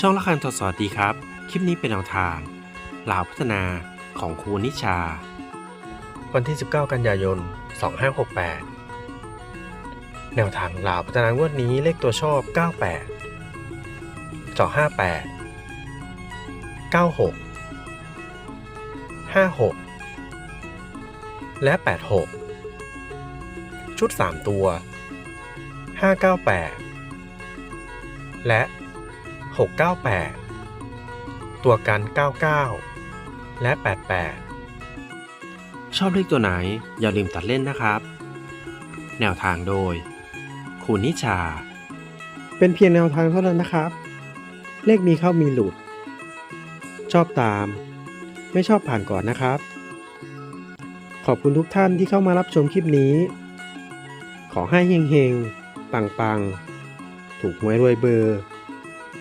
ช่องละคันทดสอบดีครับ คลิปนี้เป็นแนวทางลาวพัฒนาของครูนิชา วันที่ 19 กันยายน 2568 แนวทางลาวพัฒนางวดนี้เลขตัวชอบ 98 258 96 56 และ 86 ชุด 3 ตัว 598 และ 698 ตัวกัน 99 และ 88 ชอบเลขตัวไหนอย่าลืมตัดเล่นนะครับ แนวทางโดยครูนิชา เป็นเพียงแนวทางเท่านั้นนะครับ เลขมีเข้ามีหลุด ชอบตาม ไม่ชอบผ่านก่อนนะครับ ขอบคุณทุกท่านที่เข้ามารับชมคลิปนี้ ขอให้เฮงๆ ปังๆ ถูกหวยรวยเบอร์